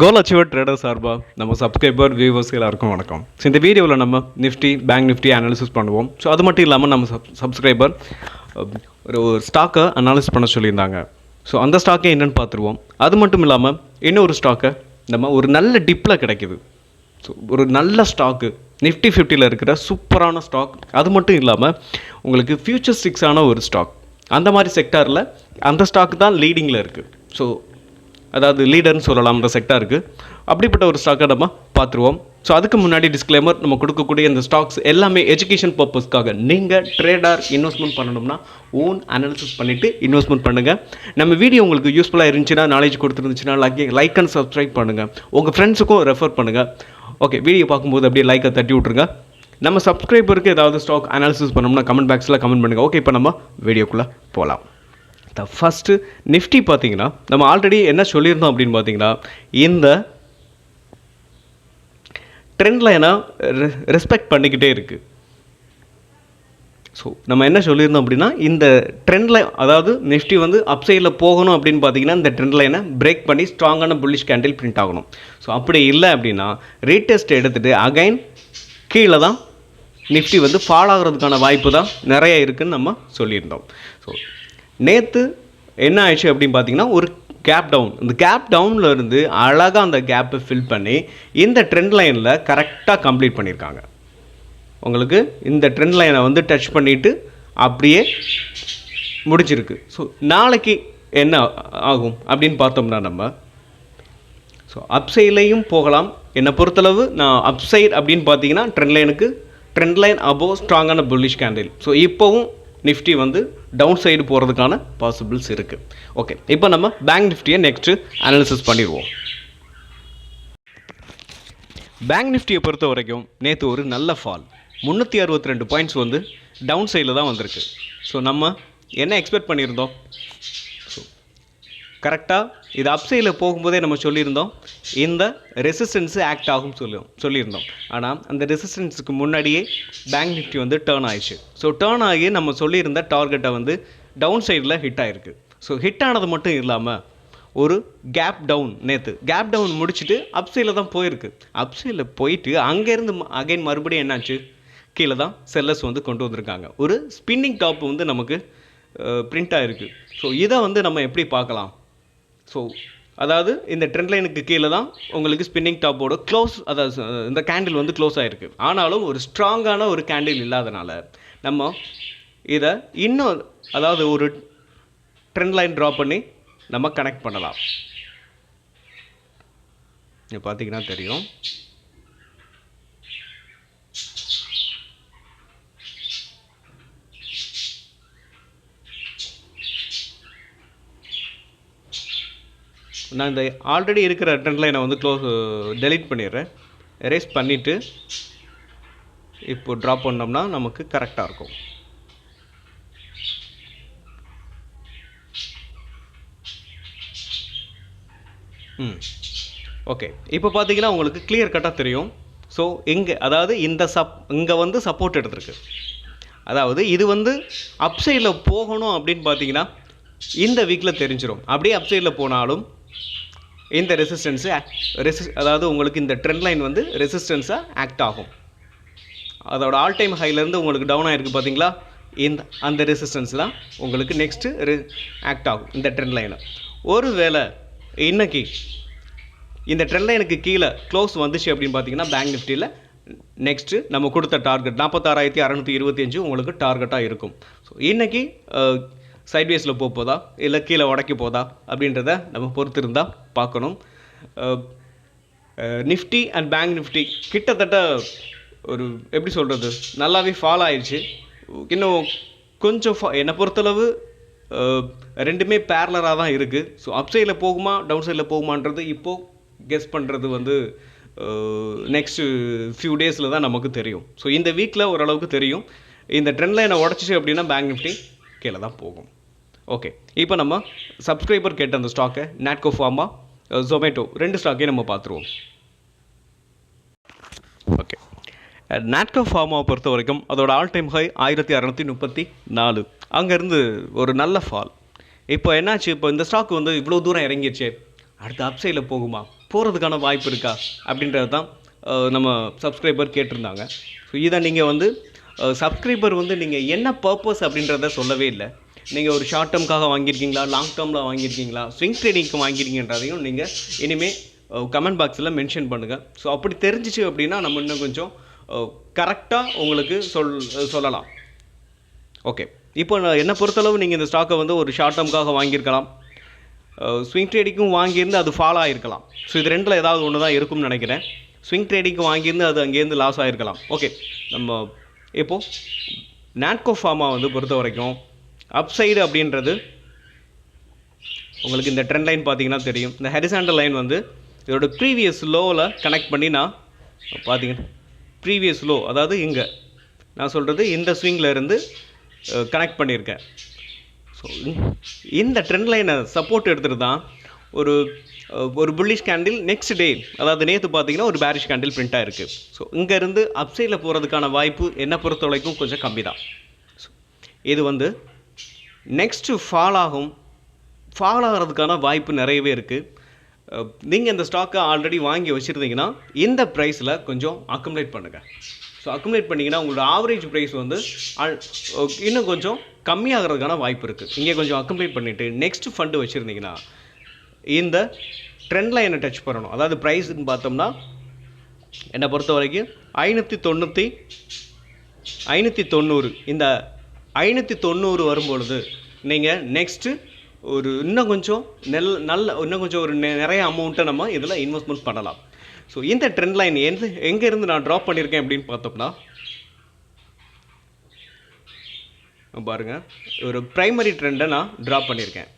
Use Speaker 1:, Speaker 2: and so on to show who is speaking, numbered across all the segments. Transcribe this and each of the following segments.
Speaker 1: கோல் achiever trader சார்பா நம்ம subscriber viewers எல்லாருக்கும் வணக்கம். ஸோ இந்த வீடியோவில் நம்ம நிஃப்டி பேங்க் நிஃப்டி அனாலிசிஸ் பண்ணுவோம். ஸோ அது மட்டும் இல்லாமல் நம்ம சப் சப்ஸ்கிரைபர் ஒரு ஸ்டாக்கை அனாலிசிஸ் பண்ண சொல்லியிருந்தாங்க. ஸோ அந்த ஸ்டாக்கே என்னென்னு பார்த்துருவோம். அது மட்டும் இல்லாமல் இன்னொரு ஸ்டாக்கை நம்ம ஒரு நல்ல டிப்பில் கிடைக்கிது. ஸோ ஒரு நல்ல ஸ்டாக்கு நிஃப்டி ஃபிஃப்டியில் இருக்கிற சூப்பரான ஸ்டாக் அது மட்டும் இல்லாமல் உங்களுக்கு ஃபியூச்சர் ஸ்டிக்ஸான ஒரு ஸ்டாக் அந்த மாதிரி செக்டாரில் அந்த ஸ்டாக் தான் லீடிங்கில் இருக்குது ஸோ அதாவது லீடர்னு சொல்லலாம் அந்த செக்டாருக்கு அப்படிப்பட்ட ஒரு ஸ்டாக்கை நம்ம பார்த்துருவோம். ஸோ அதுக்கு முன்னாடி டிஸ்க்ளைமர் நம்ம கொடுக்கக்கூடிய இந்த ஸ்டாக்ஸ் எல்லாமே எஜுகேஷன் பர்பஸ்க்காக நீங்கள் ட்ரேடார் இன்வெஸ்ட்மெண்ட் பண்ணணும்னா ஓன் அனாலிசிஸ் பண்ணிவிட்டு இன்வெஸ்ட்மெண்ட் பண்ணுங்கள் நம்ம வீடியோ உங்களுக்கு யூஸ்ஃபுல்லாக இருந்துச்சுன்னா நாலேஜ் கொடுத்துருந்துச்சுன்னா லைக் லைக் அண்ட் சப்ஸ்கிரைப் பண்ணுங்கள் உங்கள் ஃப்ரெண்ட்ஸுக்கும் ரெஃபர் பண்ணுங்கள் ஓகே வீடியோ பார்க்கும்போது அப்படியே லைக்கை தட்டி விட்ருங்க நம்ம சப்ஸ்கிரைபருக்கு ஏதாவது ஸ்டாக் அனாலிசிஸ் பண்ணோம்னா கமெண்ட் பாக்ஸில் கமெண்ட் பண்ணுங்கள் ஓகே இப்போ நம்ம வீடியோக்குள்ளே போகலாம் த ஃபஸ்ட்டு நிஃப்டி பார்த்தீங்கன்னா நம்ம ஆல்ரெடி என்ன சொல்லியிருந்தோம் அப்படின்னு பார்த்தீங்கன்னா இந்த ட்ரெண்ட் லைனை ரெஸ்பெக்ட் பண்ணிக்கிட்டே இருக்குது ஸோ நம்ம என்ன சொல்லியிருந்தோம் அப்படின்னா இந்த ட்ரெண்ட் லைன் அதாவது நிஃப்டி வந்து அப் சைடில் போகணும் அப்படின்னு பார்த்தீங்கன்னா இந்த ட்ரெண்ட் லைனை பிரேக் பண்ணி ஸ்ட்ராங்கான புல்லிஷ் கேண்டில் பிரிண்ட் ஆகணும். ஸோ அப்படி இல்லை அப்படின்னா ரீடெஸ்ட் எடுத்துகிட்டு அகைன் கீழே தான் நிஃப்டி வந்து ஃபால் ஆகிறதுக்கான வாய்ப்பு தான் நிறைய இருக்குதுன்னு நம்ம சொல்லியிருந்தோம். ஸோ நேற்று என்ன ஆயிடுச்சு அப்படின்னு பார்த்தீங்கன்னா ஒரு கேப் டவுன் இந்த கேப் டவுனில் இருந்து அழகாக அந்த கேப்பை ஃபில் பண்ணி இந்த ட்ரெண்ட் லைனில் கரெக்டாக கம்ப்ளீட் பண்ணியிருக்காங்க. உங்களுக்கு இந்த ட்ரெண்ட் லைனை வந்து டச் பண்ணிவிட்டு அப்படியே முடிச்சிருக்கு ஸோ நாளைக்கு என்ன ஆகும் அப்படின்னு பார்த்தோம்னா நம்ம ஸோ அப்சைட்லேயும் போகலாம். என்னை பொறுத்தளவு நான் அப்சைட் அப்படின்னு பார்த்தீங்கன்னா ட்ரெண்ட் லைனுக்கு ட்ரெண்ட் லைன் அபோவ் ஸ்ட்ராங்கான புல்லிஷ் கேண்டில் ஸோ இப்போவும் நிஃப்டி வந்து டவுன் சைடு போகிறதுக்கான பாசிபிள்ஸ் இருக்குது ஓகே இப்போ நம்ம பேங்க் நிஃப்டியை நெக்ஸ்ட்டு அனாலிசிஸ் பண்ணிடுவோம். பேங்க் நிஃப்டியை பொறுத்த வரைக்கும் நேற்று ஒரு நல்ல ஃபால் முந்நூற்றி அறுபத்தி ரெண்டு பாயிண்ட்ஸ் வந்து டவுன் சைடில் தான் வந்திருக்கு. ஸோ நம்ம என்ன எக்ஸ்பெக்ட் பண்ணியிருந்தோம்? கரெக்டாக இது அப்சைடில் போகும்போதே நம்ம சொல்லியிருந்தோம். இந்த ரெசிஸ்டன்ஸு ஆக்ட் ஆகும் சொல்லி சொல்லியிருந்தோம். ஆனால் அந்த ரெசிஸ்டன்ஸுக்கு முன்னாடியே பேங்க் நிஃப்டி வந்து டேர்ன் ஆயிடுச்சு. ஸோ டேர்ன் ஆகி நம்ம சொல்லியிருந்த டார்கெட்டை வந்து டவுன் சைடில் ஹிட் ஆகிருக்கு ஸோ ஹிட் ஆனது மட்டும் இல்லாமல் ஒரு கேப் டவுன் நேற்று கேப் டவுன் முடிச்சுட்டு அப்சைடில் தான் போயிருக்கு. அப்சைடில் போயிட்டு அங்கேருந்து அகைன் மறுபடியும் என்னாச்சு? கீழே தான் செல்லர்ஸ் வந்து கொண்டு வந்திருக்காங்க. ஒரு ஸ்பின்னிங் டாப் வந்து நமக்கு பிரிண்ட் ஆகிருக்கு ஸோ இதை வந்து நம்ம எப்படி பார்க்கலாம்? ஸோ அதாவது இந்த ட்ரெண்ட் லைனுக்கு கீழே தான் உங்களுக்கு ஸ்பின்னிங் டாப்போட க்ளோஸ் அதாவது இந்த கேண்டில் வந்து க்ளோஸ் ஆகிருக்கு ஆனாலும் ஒரு ஸ்ட்ராங்கான ஒரு கேண்டில் இல்லாதனால நம்ம இதை இன்னும் அதாவது ஒரு ட்ரெண்ட் லைன் ட்ரா பண்ணி நம்ம கனெக்ட் பண்ணலாம். இது பார்த்தீங்கன்னா தெரியும். நான் இந்த ஆல்ரெடி இருக்கிற ட்ரெண்ட் நான் வந்து க்ளோஸ் டெலீட் பண்ணிடுறேன். எரேஸ் பண்ணிவிட்டு இப்போ ட்ராப் பண்ணோம்னா நமக்கு கரெக்டாக இருக்கும். ம். ஓகே இப்போ பார்த்தீங்கன்னா உங்களுக்கு கிளியர் கட்டாக தெரியும். ஸோ இங்கே அதாவது இந்த சப் இங்கே வந்து சப்போர்ட் எடுத்திருக்கு. அதாவது இது வந்து அப்சைடில் போகணும் அப்படின்னு பார்த்தீங்கன்னா இந்த வீக்கில் தெரிஞ்சிடும் அப்படியே அப்சைடில் போனாலும் இந்த ரெசிஸ்டன்ஸு ரெசி அதாவது உங்களுக்கு இந்த ட்ரெண்ட் லைன் வந்து ரெசிஸ்டன்ஸாக ஆக்ட் ஆகும். அதோட ஆல் டைம் ஹைலேருந்து உங்களுக்கு டவுன் ஆகிருக்கு பார்த்தீங்களா இந்த அந்த ரெசிஸ்டன்ஸ் தான் உங்களுக்கு நெக்ஸ்ட்டு ரெ ஆக்ட் ஆகும் இந்த ட்ரெண்ட் லைனை ஒரு வேளை இன்னைக்கு இந்த ட்ரெண்ட் லைனுக்கு கீழே க்ளோஸ் வந்துச்சு அப்படின்னு பார்த்தீங்கன்னா பேங்க் நிஃப்டியில் நெக்ஸ்ட்டு நம்ம கொடுத்த டார்கெட் நாற்பத்தாறாயிரத்தி அறநூற்றி இருபத்தஞ்சு உங்களுக்கு டார்கெட்டாக இருக்கும். ஸோ இன்றைக்கி சைட்வேஸில் போக போதா இல்லை கீழே உடைக்க போதா? அப்படின்றத நம்ம பொறுத்து இருந்தால் பார்க்கணும் நிஃப்டி அண்ட் பேங்க் நிஃப்டி கிட்டத்தட்ட ஒரு எப்படி சொல்கிறது நல்லாவே ஃபாலோ ஆயிடுச்சு இன்னும் கொஞ்சம் ஃபா என்னை பொறுத்தளவு ரெண்டுமே பேரலராக தான் இருக்குது ஸோ அப் சைடில் போகுமா டவுன் சைடில் போகுமான்றது இப்போது கெஸ் பண்ணுறது வந்து நெக்ஸ்ட்டு ஃபியூ டேஸில் தான் நமக்கு தெரியும். ஸோ இந்த வீக்கில் ஓரளவுக்கு தெரியும். இந்த ட்ரெண்ட் லைனை உடச்சிச்சு அப்படின்னா பேங்க் நிஃப்டி கீழே தான் போகும். ஓகே இப்போ நம்ம சப்ஸ்கிரைபர் கேட்ட அந்த ஸ்டாக்கை நாட்கோ ஃபார்மா ஜொமேட்டோ ரெண்டு ஸ்டாக்கையும் நம்ம பார்த்துருவோம். ஓகே நாட்கோ ஃபார்மாவை பொறுத்த வரைக்கும் அதோட ஆல் டைம் ஹை ஆயிரத்தி அறநூற்றி முப்பத்தி நாலு. அங்கேருந்து ஒரு நல்ல ஃபால் இப்போ என்னாச்சு? இப்போ இந்த ஸ்டாக் வந்து இவ்வளோ தூரம் இறங்கிடுச்சு அடுத்து அப்சைடில் போகுமா? போகிறதுக்கான வாய்ப்பு இருக்கா? அப்படின்றது தான் நம்ம சப்ஸ்கிரைபர் கேட்டிருந்தாங்க. ஸோ இதை நீங்கள் வந்து சப்ஸ்கிரைபர் வந்து நீங்கள் என்ன பர்பஸ் அப்படின்றத சொல்லவே இல்லை. நீங்கள் ஒரு ஷார்ட் டேர்முக்காக வாங்கியிருக்கீங்களா? லாங் டேர்மில் வாங்கியிருக்கீங்களா? ஸ்விங் ட்ரேடிங்க்கு வாங்கியிருக்கீங்கன்றதையும் நீங்கள் இனிமேல் uh, கமெண்ட் பாக்ஸில் மென்ஷன் பண்ணுங்கள் ஸோ அப்படி தெரிஞ்சிச்சு அப்படின்னா நம்ம இன்னும் கொஞ்சம் uh, கரெக்டாக உங்களுக்கு சொல் uh, சொல்லலாம். ஓகே இப்போ நான் என்னை பொறுத்தளவு நீங்கள் இந்த ஸ்டாக்கை வந்து ஒரு ஷார்ட் டேர்முக்காக வாங்கியிருக்கலாம். ஸ்விங் ட்ரேடிங்கும் வாங்கியிருந்து அது ஃபாலோ ஆகிருக்கலாம் ஸோ இது ரெண்டில் ஏதாவது ஒன்று தான் இருக்கும்னு நினைக்கிறேன். ஸ்விங் ட்ரேடிங்க்கு வாங்கியிருந்து அது அங்கேருந்து லாஸ் ஆகிருக்கலாம் ஓகே நம்ம இப்போது நாட்கோ ஃபார்மா வந்து பொறுத்த வரைக்கும் அப்சைடு அப்படின்றது உங்களுக்கு இந்த ட்ரெண்ட் லைன் பார்த்தீங்கன்னா தெரியும். இந்த ஹெரிசாண்டல் லைன் வந்து இதோட ப்ரீவியஸ் லோவில் கனெக்ட் பண்ணி நான் பார்த்தீங்கன்னா ப்ரீவியஸ் லோ அதாவது இங்கே. நான் சொல்கிறது இந்த ஸ்விங்கில் இருந்து கனெக்ட் பண்ணியிருக்கேன். ஸோ இந்த ட்ரெண்ட் லைனை சப்போர்ட் எடுத்துகிட்டு தான் ஒரு ஒரு புல்லிஷ் கேண்டில் நெக்ஸ்ட் டே அதாவது நேற்று பார்த்தீங்கன்னா ஒரு பேரிஷ் கேண்டில் பிரிண்ட் ஆகிருக்கு ஸோ இங்கேருந்து அப்சைடில் போகிறதுக்கான வாய்ப்பு என்னை பொறுத்த வரைக்கும் கொஞ்சம் கம்மி தான் இது வந்து நெக்ஸ்ட்டு ஃபால் ஆகும் ஃபால் ஆகிறதுக்கான வாய்ப்பு நிறையவே இருக்குது நீங்கள் இந்த ஸ்டாக்கை ஆல்ரெடி வாங்கி வச்சுருந்தீங்கன்னா இந்த ப்ரைஸில் கொஞ்சம் அக்குமுலேட் பண்ணுங்கள் ஸோ அக்குமுலேட் பண்ணிங்கன்னா உங்களோட ஆவரேஜ் ப்ரைஸ் வந்து al- இன்னும் கொஞ்சம் கம்மியாகிறதுக்கான வாய்ப்பு இருக்குது இங்கே கொஞ்சம் அக்குமுலேட் பண்ணிவிட்டு நெக்ஸ்ட் ஃபண்டு வச்சுருந்தீங்கன்னா இந்த ட்ரெண்ட் லைனை டச் பண்ணணும் அதாவது ப்ரைஸ்ன்னு பார்த்தோம்னா என்னை பொறுத்த வரைக்கும் ஐநூற்றி தொண்ணூற்றி ஐநூற்றி தொண்ணூறு. இந்த ஐநூற்றி தொண்ணூறு வரும்பொழுது நீங்கள் நெக்ஸ்ட்டு ஒரு இன்னும் கொஞ்சம் நெல் நல்ல இன்னும் கொஞ்சம் ஒரு நிறைய அமௌண்ட்டை நம்ம இதில் இன்வெஸ்ட்மெண்ட் பண்ணலாம். ஸோ இந்த ட்ரெண்ட் லைன் எந்த எங்கேருந்து நான் ட்ராப் பண்ணியிருக்கேன் அப்படின்னு பார்த்தோம்னா பாருங்க ஒரு ப்ரைமரி ட்ரெண்டை நான் ட்ராப் பண்ணியிருக்கேன்.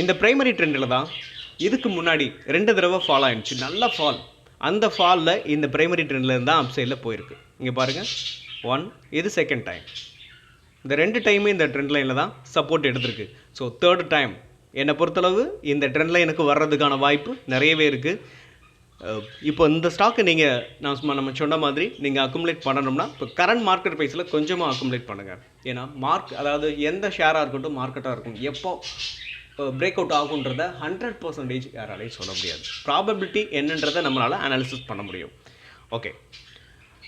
Speaker 1: இந்த ப்ரைமரி ட்ரெண்டில் தான் இதுக்கு முன்னாடி ரெண்டு தடவை ஃபால் ஆயிடுச்சு. நல்ல ஃபால் அந்த ஃபாலில் இந்த ப்ரைமரி ட்ரெண்டில் இருந்தால் அப் சைடில் போயிருக்கு. இங்கே பாருங்கள் ஒன் இது செகண்ட் டைம் இந்த ரெண்டு டைமே இந்த ட்ரெண்ட் லைனில் தான் சப்போர்ட் எடுத்திருக்கு. ஸோ தேர்ட் டைம் என்னை பொறுத்தளவு இந்த ட்ரெண்ட் லைனுக்கு வர்றதுக்கான வாய்ப்பு நிறையவே இருக்குது இப்போ இந்த ஸ்டாக்கை நீங்கள் நான் சும்மா நம்ம சொன்ன மாதிரி நீங்கள் அக்குமுலேட் பண்ணணும்னா இப்போ கரண்ட் மார்க்கெட் ப்ரைஸில் கொஞ்சமாக அக்குமுலேட் பண்ணுங்கள் ஏன்னா மார்க் அதாவது எந்த ஷேராக இருக்கட்டும் மார்க்கெட்டாக இருக்கும் எப்போ பிரேக் அவுட் ஆகுன்றத ஹண்ட்ரட் பர்சன்டேஜ் யாராலையும் சொல்ல முடியாது. ப்ராபபிலிட்டி என்னன்றதை நம்மளால் அனாலிசிஸ் பண்ண முடியும். ஓகே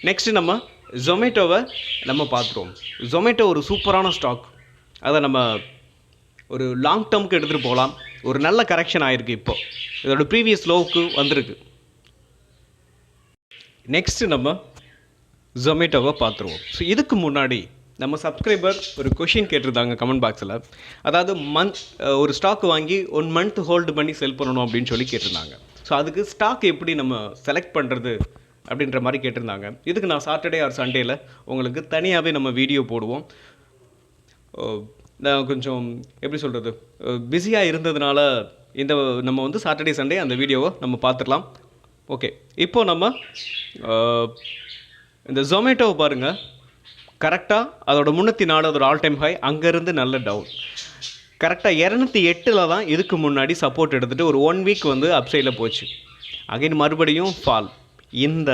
Speaker 1: நெக்ஸ்ட்டு நம்ம ஜொமேட்டோவை நம்ம பார்த்துருவோம். ஜொமேட்டோ ஒரு சூப்பரான ஸ்டாக் அதை நம்ம ஒரு லாங் டேர்முக்கு எடுத்துகிட்டு போகலாம். ஒரு நல்ல கரெக்ஷன் ஆகிருக்கு இப்போது இதோட ப்ரீவியஸ் லோவுக்கு வந்திருக்கு. நெக்ஸ்ட்டு நம்ம ஜொமேட்டோவை பார்த்துருவோம். ஸோ இதுக்கு முன்னாடி நம்ம சப்ஸ்கிரைபர் ஒரு கொஷின் கேட்டிருந்தாங்க கமெண்ட் பாக்ஸில் அதாவது மந்த் ஒரு ஸ்டாக் வாங்கி ஒன் மந்த் ஹோல்டு பண்ணி செல் பண்ணணும் அப்படின்னு சொல்லி கேட்டிருந்தாங்க. ஸோ அதுக்கு ஸ்டாக் எப்படி நம்ம செலக்ட் பண்ணுறது அப்படின்ற மாதிரி கேட்டிருந்தாங்க. இதுக்கு நான் சாட்டர்டே ஆர் சண்டேயில் உங்களுக்கு தனியாகவே நம்ம வீடியோ போடுவோம். நான் கொஞ்சம் எப்படி சொல்கிறது பிஸியாக இருந்ததுனால இந்த நம்ம வந்து சாட்டர்டே சண்டே அந்த வீடியோவை நம்ம பார்த்துடலாம். ஓகே இப்போது நம்ம இந்த ஜொமேட்டோவை பாருங்கள் கரெக்டாக அதோட முன்னூற்றி நாலு அதோட ஆல் டைம் ஹை அங்கேருந்து நல்ல டவுன் கரெக்டாக இரநூத்தி எட்டில் தான் இதுக்கு முன்னாடி சப்போர்ட் எடுத்துகிட்டு ஒரு ஒன் வீக் வந்து அப்சைடில் போச்சு. அகைன் மறுபடியும் ஃபால் இந்த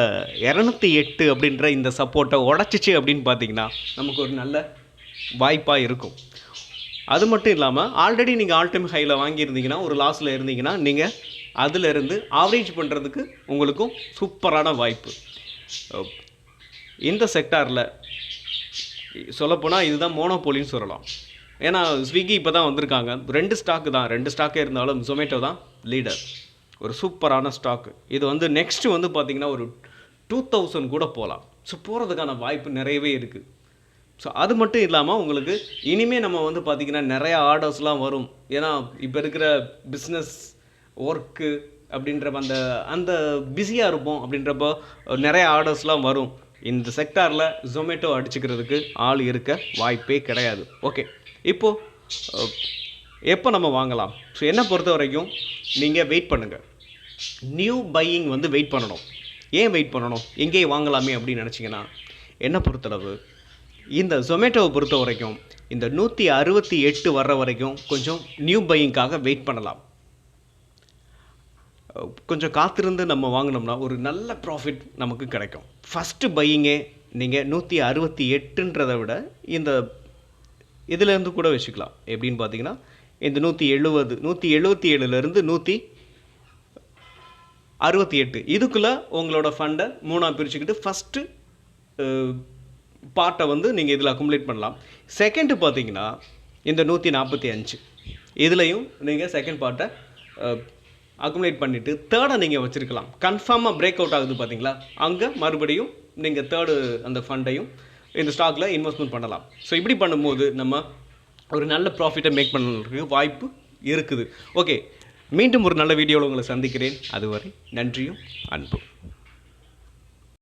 Speaker 1: இரநூத்தி எட்டு அப்படின்ற இந்த சப்போர்ட்டை உடச்சிச்சு அப்படின்னு பார்த்தீங்கன்னா நமக்கு ஒரு நல்ல வாய்ப்பாக இருக்கும். அது மட்டும் இல்லாமல் ஆல்ரெடி நீங்கள் ஆல் டைம் ஹையில் வாங்கியிருந்தீங்கன்னா ஒரு லாஸில் இருந்தீங்கன்னா நீங்கள் அதிலிருந்து ஆவரேஜ் பண்ணுறதுக்கு உங்களுக்கும் சூப்பரான வாய்ப்பு. இந்த செக்டாரில் சொல்லப்போனால் இதுதான் மோனோபோலின்னு சொல்லலாம். ஏன்னா ஸ்விக்கி இப்போ தான் வந்திருக்காங்க. ரெண்டு ஸ்டாக்கு தான். ரெண்டு ஸ்டாக்கே இருந்தாலும் ஜொமேட்டோ தான் லீடர் ஒரு சூப்பரான ஸ்டாக்கு இது வந்து நெக்ஸ்ட்டு வந்து பார்த்திங்கன்னா ஒரு டூ தௌசண்ட் கூட போகலாம் ஸோ போகிறதுக்கான வாய்ப்பு நிறையவே இருக்குது ஸோ அது மட்டும் இல்லாமல் உங்களுக்கு இனிமேல் நம்ம வந்து பார்த்திங்கன்னா நிறைய ஆர்டர்ஸ்லாம் வரும். ஏன்னா இப்போ இருக்கிற பிஸ்னஸ் ஒர்க்கு அப்படின்ற அந்த அந்த பிஸியாக இருப்போம் அப்படின்றப்போ நிறைய ஆர்டர்ஸ்லாம் வரும். இந்த செக்டாரில் ஜொமேட்டோ அடிச்சுக்கிறதுக்கு ஆள் இருக்க வாய்ப்பே கிடையாது. ஓகே இப்போது எப்போ நம்ம வாங்கலாம்? ஸோ என்னை பொறுத்த வரைக்கும் நீங்கள் வெயிட் பண்ணுங்கள் நியூ பையிங் வந்து வெயிட் பண்ணணும். ஏன் வெயிட் பண்ணணும்? எங்கேயே வாங்கலாமே அப்படின்னு நினச்சிங்கன்னா என்னை பொறுத்தளவு? இந்த ஜொமேட்டோவை பொறுத்த வரைக்கும் இந்த நூற்றி அறுபத்தி எட்டு வர்ற வரைக்கும் கொஞ்சம் நியூ பையிங்காக வெயிட் பண்ணலாம். கொஞ்சம் காத்திருந்து நம்ம வாங்கினோம்னா ஒரு நல்ல ப்ராஃபிட் நமக்கு கிடைக்கும். ஃபஸ்ட்டு பையிங்கே நீங்கள் நூற்றி அறுபத்தி எட்டுன்றதை விட இந்த இதுலேருந்து கூட வச்சுக்கலாம். எப்படின்னு பார்த்தீங்கன்னா இந்த நூற்றி எழுபது நூற்றி எழுபத்தி ஏழுலேருந்து நூற்றி அறுபத்தி எட்டு. இதுக்குள்ளே உங்களோட ஃபண்டை மூணாக பிரிச்சுக்கிட்டு ஃபஸ்ட்டு பார்ட்டை வந்து நீங்கள் இதில் அக்குமுலேட் பண்ணலாம். செகண்டு பார்த்தீங்கன்னா இந்த நூற்றி நாற்பத்தி அஞ்சு. இதுலேயும் நீங்கள் செகண்ட் பார்ட்டை அக்குமுலேட் பண்ணிவிட்டு தேர்டை நீங்கள் வச்சுருக்கலாம். கன்ஃபார்மாக பிரேக் அவுட் ஆகுது பார்த்தீங்களா அங்கே மறுபடியும் நீங்கள் தேர்டு அந்த ஃபண்டையும் இந்த ஸ்டாக்கில் இன்வெஸ்ட்மெண்ட் பண்ணலாம். ஸோ இப்படி பண்ணும்போது நம்ம ஒரு நல்ல ப்ராஃபிட்டை மேக் பண்ணுறதுக்கு வாய்ப்பு இருக்குது. ஓகே மீண்டும் ஒரு நல்ல வீடியோவில் உங்களை சந்திக்கிறேன். அதுவரை நன்றியும் அன்பும்.